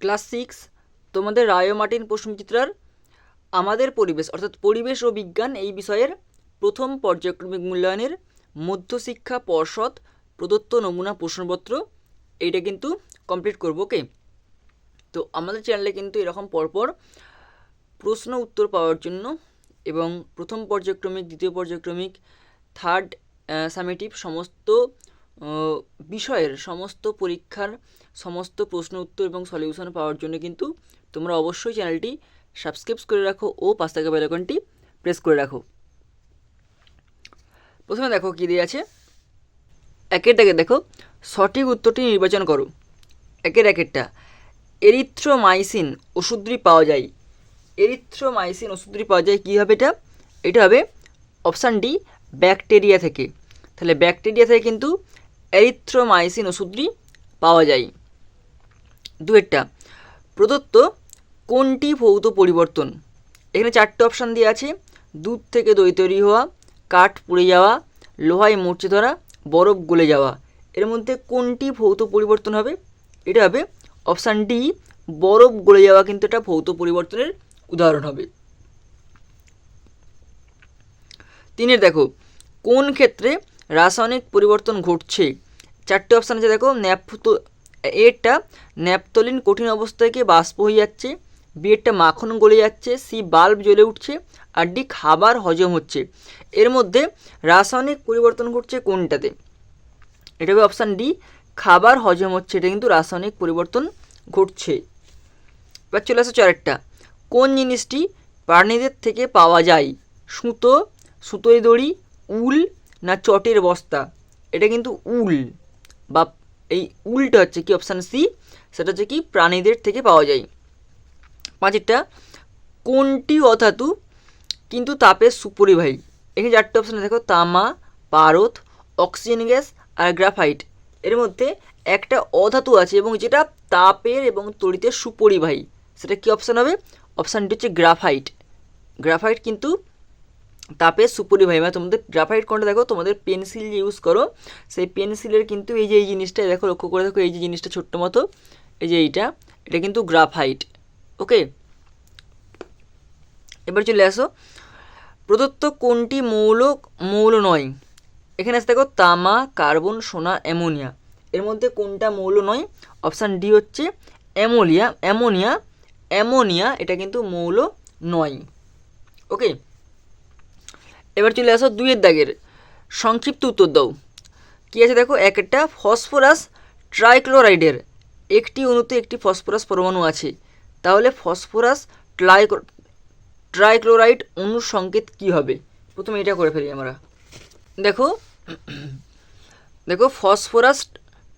Class six, তোমাদের রায় Martin প্রশ্নচিত্রার আমাদের পরিবেশ, অর্থাৎ পরিবেশ ও বিজ্ঞান এই বিষয়ের প্রথম পর্যায়ক্রমিক মূল্যায়নের মধ্যশিক্ষা পর্ষদ প্রদত্ত নমুনা প্রশ্নপত্র, এইটা কিন্তু কমপ্লিট করব ওকে তো আমাদের চ্যানেলে কিন্তু এরকম পরপর প্রশ্ন উত্তর পাওয়ার জন্য এবং প্রথম পর্যায়ক্রমিক, দ্বিতীয় পর্যায়ক্রমিক থার্ড সামেটিভ সমস্ত বিষয়ের সমস্ত পরীক্ষার সমস্ত প্রশ্ন উত্তর এবং সলিউশন পাওয়ার জন্য কিন্তু তোমরা অবশ্যই চ্যানেলটি সাবস্ক্রাইব করে রাখো ও পাঁচ টাকা বেলাকনটি প্রেস করে রাখো। প্রথমে দেখো কী দিয়ে আছে? একের দাগে দেখো, সঠিক উত্তরটি নির্বাচন করো। একের একেরটা এরিথ্রোমাইসিন ওষুধটি পাওয়া যায়। এরিথ্রোমাইসিন ওষুধটি পাওয়া যায় কী হবে এটা? এটা হবে অপশান ডি ব্যাকটেরিয়া থেকে। তাহলে ব্যাকটেরিয়া থেকে কিন্তু এরিথ্রোমাইসিন ওষুধটি পাওয়া যায়। দুয়েরটা। প্রদত্ত কোনটি ভৌত পরিবর্তন? এখানে চারটে অপশান দিয়ে আছে। দুধ থেকে দই তৈরি হওয়া, কাঠ পুড়ে যাওয়া, লোহায় মরচে ধরা, বরফ গলে যাওয়া। এর মধ্যে কোনটি ভৌত পরিবর্তন হবে? এটা হবে অপশান ডি বরফ গলে যাওয়া কিন্তু এটা ভৌত পরিবর্তনের উদাহরণ হবে। তিনের দেখো, কোন ক্ষেত্রে রাসায়নিক পরিবর্তন ঘটছে? চারটে অপশান আছে দেখো, ন্যাপথো এরটা ন্যাপথলিন কঠিন অবস্থা থেকে বাষ্প হয়ে যাচ্ছে বি এরটা মাখন গলে যাচ্ছে, সি বাল্ব জ্বলে উঠছে আর ডি খাবার হজম হচ্ছে। এর মধ্যে রাসায়নিক পরিবর্তন ঘটছে কোনটাতে? এটা হবে অপশান ডি, খাবার হজম হচ্ছে, এটা কিন্তু রাসায়নিক পরিবর্তন ঘটছে। এবার চলে আসে চারেরটা। কোন জিনিসটি প্রাণীদের থেকে পাওয়া যায়? সুতো, সুতোয় দড়ি, উল না চটের বস্তা? এটা কিন্তু উল বা এই উলটা হচ্ছে কি অপশান সি সেটা হচ্ছে কি প্রাণীদের থেকে পাওয়া যায়। পাঁচেরটা, কোনটি অধাতু কিন্তু তাপের সুপরিবাহী? এখানে চারটে অপশানে দেখো, তামা, পারদ অক্সিজেন গ্যাস আর গ্রাফাইট এর মধ্যে একটা অধাতু আছে এবং যেটা তাপের এবং তড়িতের সুপরিবাহী। সেটা কি অপশান হবে? অপশানটি হচ্ছে গ্রাফাইট গ্রাফাইট কিন্তু তাপের সুপরিবাহী মানে তোমাদের গ্রাফাইট কোনটা দেখো, তোমাদের পেন্সিল যে ইউজ করো, সেই পেন্সিলের কিন্তু এই যে এই জিনিসটা, দেখো লক্ষ্য করে দেখো, এই যে জিনিসটা ছোট্ট মতো, এই যে এইটা, এটা কিন্তু গ্রাফাইট, ওকে? এবার চলে আসো। প্রদত্ত কোনটি মৌল মৌল নয়? এখানে আসতে দেখো, তামা, কার্বন, সোনা, অ্যামোনিয়া। এর মধ্যে কোনটা মৌল নয়? অপশান ডি হচ্ছে অ্যামোনিয়া অ্যামোনিয়া অ্যামোনিয়া, এটা কিন্তু মৌল নয়। ওকে? এবার চলে আসো দুইয়ের দাগের। সংক্ষিপ্ত উত্তর দাও। কী আছে দেখো? এক একটা ফসফরাস ট্রাইক্লোরাইডের। একটি অণুতে একটি ফসফরাস পরমাণু আছে। তাহলে ফসফরাস ট্রাই ট্রাইক্লোরাইড অণুর সংকেত কী হবে? প্রথমে এটা করে ফেলি আমরা। দেখো। দেখো, ফসফরাস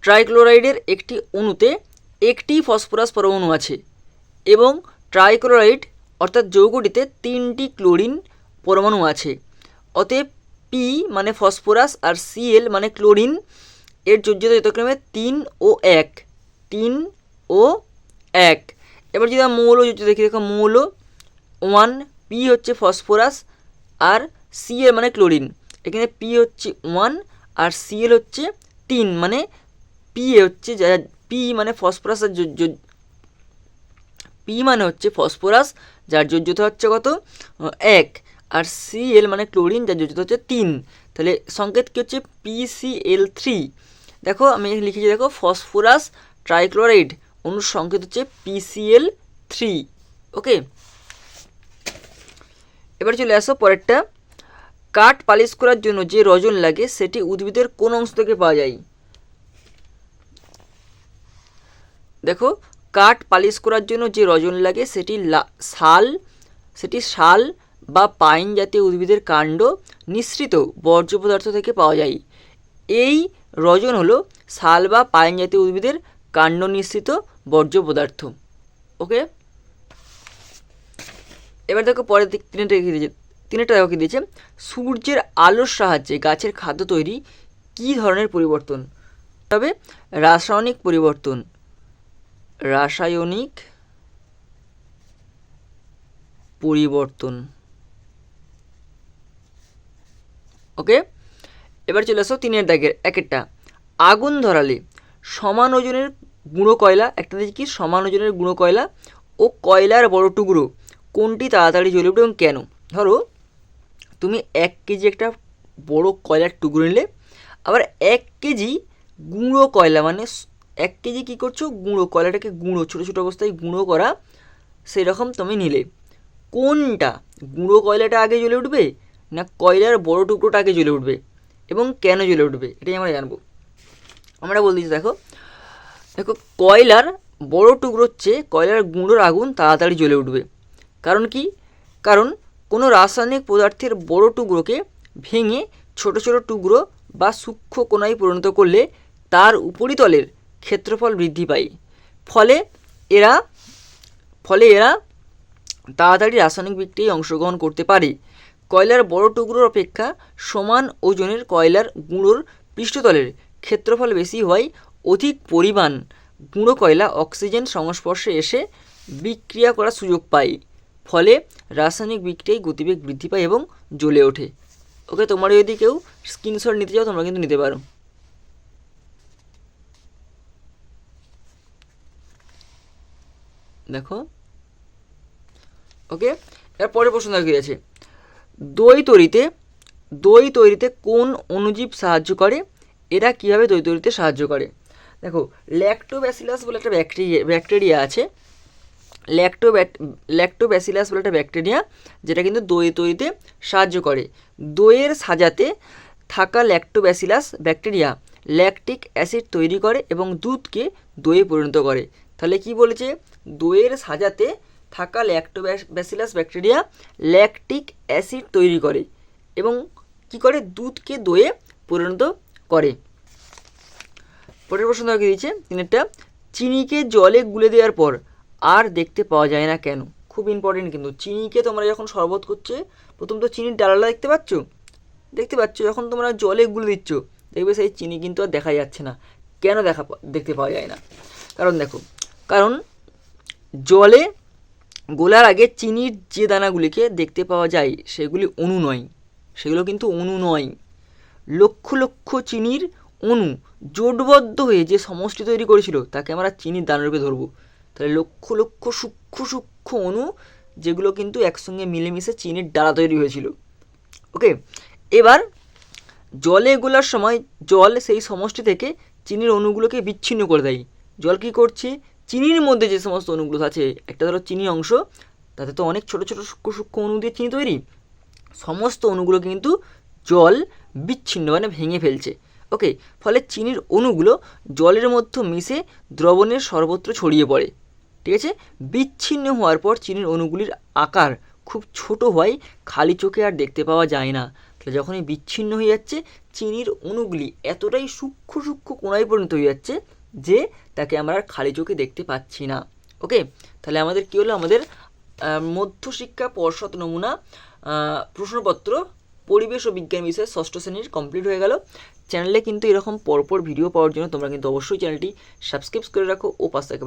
ট্রাইক্লোরাইডের একটি অণুতে একটি ফসফরাস পরমাণু আছে এবং ট্রাইক্লোরাইড অর্থাৎ যৌগটিতে তিনটি ক্লোরিন পরমাণু আছে। অতএব পি মানে ফসফরাস আর সিএল মানে ক্লোরিন। এর যোজ্যতা যথাক্রমে তিন ও এক। তিন ও এক। এবার যদি আমরা মৌল যোজ্য দেখি, দেখো মৌল, ওয়ান পি হচ্ছে ফসফরাস আর সিএল মানে ক্লোরিন। এখানে পি হচ্ছে ওয়ান আর সিএল হচ্ছে তিন মানে পি হচ্ছে যা পি মানে ফসফরাস আর পি মানে হচ্ছে ফসফরাস, যার যোজ্যতা হচ্ছে কত? এক। আর সিএল মানে ক্লোরিন, যার যোজ্যতা হচ্ছে তিন। তাহলে সংকেত কী হচ্ছে? পিসিএল থ্রি দেখো, আমি লিখেছি, দেখো, ফসফরাস ট্রাইক্লোরাইড। অনুর সংকেত হচ্ছে পিসিএল থ্রি ওকে? এবার চলে আসো পরেরটা। কাঠ পালিশ করার জন্য যে রজন লাগে, সেটি উদ্ভিদের কোন অংশ থেকে পাওয়া যায়? দেখো, কাঠ পালিশ করার জন্য যে রজন লাগে, সেটি শাল সেটি শাল বা পাইন জাতীয় উদ্ভিদের কাণ্ড নিঃসৃত বর্জ্য পদার্থ থেকে পাওয়া যায়। এই রজন হলো শাল বা পাইন জাতীয় উদ্ভিদের কাণ্ড নিঃসৃত বর্জ্য পদার্থ। ওকে? এবার দেখো পরের দিক তিনটা দেখো কি দিয়েছে? সূর্যের আলোর সাহায্যে গাছের খাদ্য তৈরি কী ধরনের পরিবর্তন? তবে রাসায়নিক পরিবর্তন। রাসায়নিক পরিবর্তন। ওকে? এবার চলে আসো তিনের দাগের, এক একটা। আগুন ধরালে সমান ওজনের গুঁড়ো কয়লা, একটা দিচ্ছে কি, সমান ওজনের গুঁড়ো কয়লা ও কয়লার বড় টুকরো, কোনটি তাড়াতাড়ি জ্বলে উঠবে এবং কেন? ধরো, তুমি এক কেজি একটা বড় কয়লার টুকরো নিলে, আবার এক কেজি গুঁড়ো কয়লা মানে এক কেজি কী করছ? গুঁড়ো, কয়লাটাকে গুঁড়ো, ছোটো ছোটো অবস্থায় গুঁড়ো করা, সেরকম তুমি নিলে। কোনটা? গুঁড়ো কয়লাটা আগে জ্বলে উঠবে না কয়লার বড় টুকরোটা আগে জ্বলে উঠবে এবং কেন জ্বলে উঠবে এটাই আমরা জানব। আমরা বলতে দেখো। দেখো, কয়লার বড় টুকরোর চেয়ে কয়লার গুঁড়োর আগুন তাড়াতাড়ি জ্বলে উঠবে। কারণ কি? কারণ কোনো রাসায়নিক পদার্থের বড় টুকরোকে ভেঙে ছোট ছোট টুকরো বা সূক্ষ্ম কোনায় পরিণত করলে তার উপরিতলের ক্ষেত্রফল বৃদ্ধি পায়। ফলে এরা ফলে এরা তাড়াতাড়ি রাসায়নিক বিক্রিয়ায় অংশগ্রহণ করতে পারে। কয়লার বড় টুকরোর অপেক্ষা সমান ওজনের কয়লার গুঁড়োর পৃষ্ঠতলের ক্ষেত্রফল বেশি হওয়ায় অধিক পরিমাণ গুঁড়ো কয়লা অক্সিজেন সংস্পর্শে এসে বিক্রিয়া করার সুযোগ পায়। ফলে রাসায়নিক বিক্রিয়ায় গতিবেগ বৃদ্ধি পায় এবং জ্বলে ওঠে। ওকে তোমরা যদি কেউ স্ক্রিনশট নিতে চাও, তোমরা কিন্তু নিতে পারো। দেখো। ওকে, এর পরের প্রশ্ন দেখে আছে? দই তৈরিতে দই তৈরিতে কোন অণুজীব সাহায্য করে? এরা কীভাবে দই তৈরিতে সাহায্য করে? দেখো ল্যাক্টোব্যাসিলাস বলে একটা ব্যাকটেরিয়া ব্যাকটেরিয়া আছে। ল্যাক্টো ল্যাক্টোব্যাসিলাস বলে একটা ব্যাকটেরিয়া যেটা কিন্তু দই তৈরিতে সাহায্য করে। দইয়ের সাজাতে থাকা ল্যাক্টোব্যাসিলাস ব্যাকটেরিয়া ল্যাকটিক অ্যাসিড তৈরি করে এবং দুধকে দইয়ে পরিণত করে। তাহলে কি বলেছে? দইয়ের সাজাতে থাকা ল্যাক্টোব্যাসিলাস ব্যাকটেরিয়া ল্যাকটিক অ্যাসিড তৈরি করে এবং কি করে? দুধকে দইয়ে পরিণত করে। পরের প্রশ্ন তাকে দিয়েছে? তিনেরটা, চিনিকে জলে গুলে দেওয়ার পর আর দেখতে পাওয়া যায় না কেন? খুব ইম্পর্টেন্ট কিন্তু, চিনিকে তোমরা যখন শরবত করছে, প্রথম তো চিনির ডালাটা দেখতে পাচ্ছ? দেখতে পাচ্ছ, যখন তোমরা জলে গুলে দিচ্ছ, দেখবে সেই চিনি কিন্তু আর দেখা যাচ্ছে না। কেন দেখা দেখতে পাওয়া যায় না? কারণ দেখো, কারণ জলে গোলার আগে চিনির যে দানাগুলিকে দেখতে পাওয়া যায়, সেগুলি অণু নয়। সেগুলো কিন্তু অণু নয়। লক্ষ লক্ষ চিনির অণু জোটবদ্ধ হয়ে যে সমষ্টি তৈরি করেছিল, তাকে আমরা চিনির দানারূপে ধরবো। তাহলে লক্ষ লক্ষ সূক্ষ্ম সূক্ষ্ম অণু, যেগুলো কিন্তু একসঙ্গে মিলেমিশে চিনির ডালা তৈরি হয়েছিল। ওকে? এবার জলে গোলার সময় জল সেই সমষ্টি থেকে চিনির অণুগুলোকে বিচ্ছিন্ন করে দেয়। জল কী করছে? চিনির মধ্যে যে সমস্ত অণুগুলো আছে, একটা ধরো চিনি অংশ, তাতে তো অনেক ছোট ছোট সূক্ষ্ম সূক্ষ্ম অণু দিয়ে চিনি তৈরি। সমস্ত অণুগুলো কিন্তু জল বিচ্ছিন্ন মানে ভেঙে ফেলছে। ওকে, ফলে চিনির অণুগুলো জলের মধ্যে মিশে দ্রবণের সর্বত্র ছড়িয়ে পড়ে। ঠিক আছে? বিচ্ছিন্ন হওয়ার পর চিনির অণুগুলির আকার খুব ছোট হওয়ায় খালি চোখে আর দেখতে পাওয়া যায় না। তাহলে যখনই বিচ্ছিন্ন হয়ে যাচ্ছে, চিনির অণুগুলি এতটাই সূক্ষ্ম সূক্ষ্ম কোণায় পরিণত হয়ে যাচ্ছে যে তাকে আমরা খালি চোখে দেখতে পাচ্ছি না। ওকে? তাহলে আমাদের কী হলো? আমাদের মধ্যশিক্ষা পর্ষদ নমুনা প্রশ্নপত্র, পরিবেশ ও বিজ্ঞান বিষয়ে ষষ্ঠ শ্রেণির কমপ্লিট হয়ে গেল। চ্যানেলে কিন্তু এরকম পরপর ভিডিও পাওয়ার জন্য তোমরা কিন্তু অবশ্যই চ্যানেলটি সাবস্ক্রাইব করে রাখো ও পাশে থাকা